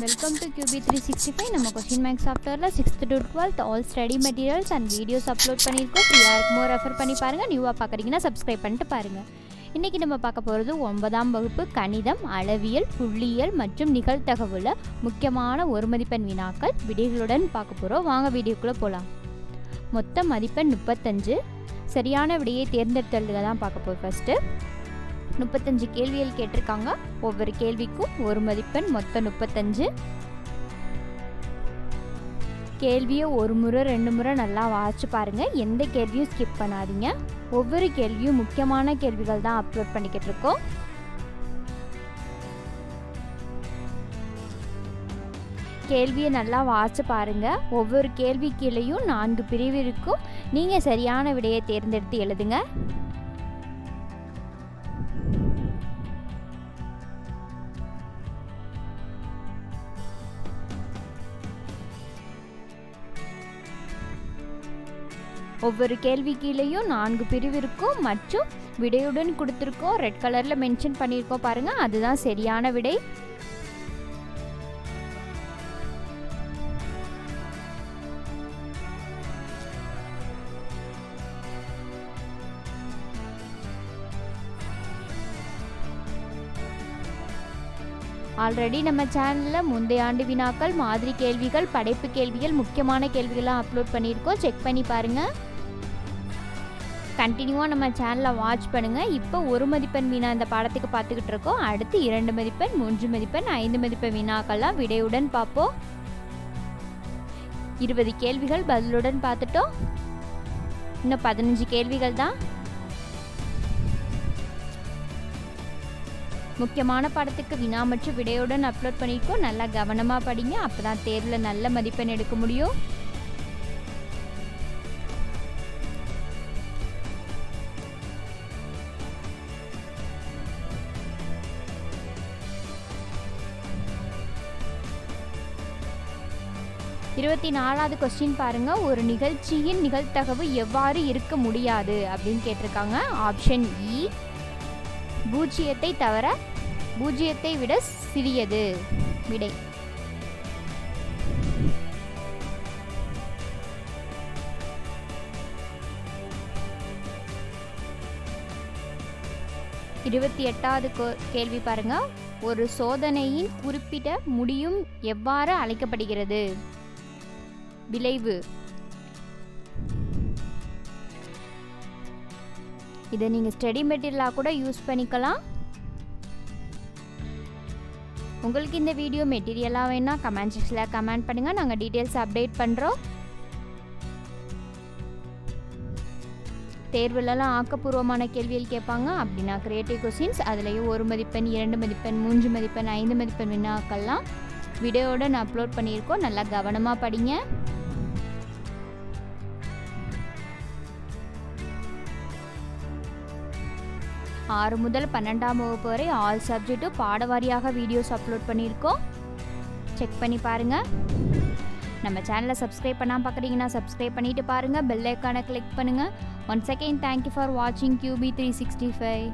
Welcome to QB three sixty five நம்ம question max சாஃப்ட்வேரில் sixth to twelfth all study materials and videos upload பண்ணியிருக்கோம். ஃப்ரீயாக இருக்கும்போது refer பண்ணி பாருங்கள் நியூவாக பார்க்குறீங்கன்னா சப்ஸ்கிரைப் பண்ணிட்டு பாருங்கள் இன்றைக்கி நம்ம பார்க்க போகிறது ஒன்பதாம் வகுப்பு கணிதம் அளவியல் புள்ளியியல் மற்றும் நிகழ்த்தகவில் முக்கியமான ஒரு மதிப்பெண் வினாக்கள். விடைகளுடன் பார்க்க போகிறோம் வாங்க வீடியோக்குள்ளே போகலாம் மொத்த மதிப்பெண் முப்பத்தஞ்சு. சரியான விடையை தேர்ந்தெடுத்தல்களை தான் பார்க்க போகிறோம் ஃபஸ்ட்டு முப்பத்தஞ்சு கேள்விகள் கேட்டிருக்காங்க. ஒவ்வொரு கேள்விக்கும் ஒரு மதிப்பெண் மொத்தம் முப்பத்தஞ்சு. கேள்வியை ஒரு முறை ரெண்டு முறை நல்லா வாசிச்சு பாருங்கள் எந்த கேள்வியும் ஸ்கிப் பண்ணாதீங்க. ஒவ்வொரு கேள்வியும் முக்கியமான கேள்விகள் தான் அப்லோட் பண்ணிக்கிட்டு இருக்கோம். கேள்வியை நல்லா வாசிச்சு பாருங்கள் ஒவ்வொரு கேள்வி கீழேயும் நான்கு பிரிவு இருக்கும். நீங்கள் சரியான விடையை தேர்ந்தெடுத்து எழுதுங்க. ஒவ்வொரு கேள்வி கீழேயும் நான்கு பிரிவு இருக்கும். மற்றும் விடையுடன் கொடுத்துருக்கோம். ரெட் கலரில் மென்ஷன் பண்ணியிருக்கோம் பாருங்கள் அதுதான் சரியான விடை. ஆல்ரெடி நம்ம சேனலில் முந்தைய ஆண்டு வினாக்கள் மாதிரி கேள்விகள் படைப்பு கேள்விகள் முக்கியமான கேள்விகள்லாம் அப்லோட் பண்ணியிருக்கோம். செக் பண்ணி பாருங்கள் கண்டினியூவாக நம்ம சேனலை வாட்ச் பண்ணுங்கள் இப்போ ஒரு மதிப்பெண் வினா இந்த பாடத்துக்கு பார்த்துக்கிட்டு இருக்கோம். அடுத்து இரண்டு மதிப்பெண் மூன்று மதிப்பெண் ஐந்து மதிப்பெண் வினாக்கள்லாம் விடையுடன் பார்ப்போம். இருபது கேள்விகள் பதிலுடன் பார்த்துட்டோம். இன்னும் பதினஞ்சு கேள்விகள் தான். முக்கியமான பாடத்துக்கு வினா மற்றும் விடையுடன் அப்லோட் பண்ணியிருக்கோம் நல்லா கவனமாக படிங்க. அப்போ தான் தேர்வில் நல்ல மதிப்பெண் எடுக்க முடியும். இருபத்தி நாலாவது கொஸ்டின் பாருங்க. ஒரு நிகழ்ச்சியின் நிகழ்த்தகவு எவ்வாறு இருக்க முடியாது அப்படின்னு கேட்டிருக்காங்க. ஆப்ஷன் இ e, பூஜ்ஜியத்தை தவிர பூஜ்ஜியத்தை விட சிறியது. விடை. இருபத்தி எட்டாவது கோ- கேள்வி பாருங்க. ஒரு சோதனையின் குறிப்பிட முடியும் எவ்வாறு அழைக்கப்படுகிறது? விளைவு. இதை நீங்கள் ஸ்டடி மெட்டீரியலாக கூட யூஸ் பண்ணிக்கலாம். உங்களுக்கு இந்த வீடியோ மெட்டீரியலாக வேணால் கமெண்ட் செக்ஷனில் கமெண்ட் பண்ணுங்கள் நாங்கள் டீட்டெயில்ஸ் அப்டேட் பண்ணுறோம் தேர்வுலலாம் ஆக்கப்பூர்வமான கேள்விகள் கேட்பாங்க. அப்படின்னா கிரியேட்டிவ் கொஸ்டின்ஸ் அதுலேயும் ஒரு மதிப்பெண் இரண்டு மதிப்பெண் மூன்று மதிப்பெண் ஐந்து மதிப்பெண் வினாக்கள்லாம் வீடியோவோட நான் அப்லோட் பண்ணியிருக்கோம். நல்லா கவனமாக படிங்க. ஆறு முதல் பன்னெண்டாம் வகுப்பு வரை ஆல் சப்ஜெக்ட்டும் பாடவாரியாக வீடியோஸ் அப்லோட் பண்ணியிருக்கோம். செக் பண்ணி பாருங்கள் நம்ம சேனலை சப்ஸ்கிரைப் பண்ணாமல் பார்க்குறீங்கன்னா சப்ஸ்கிரைப் பண்ணிட்டு பாருங்கள் பெல் ஐக்கானை கிளிக் பண்ணுங்கள் one second thank you for வாட்சிங் கியூபி த்ரீ சிக்ஸ்டி ஃபைவ்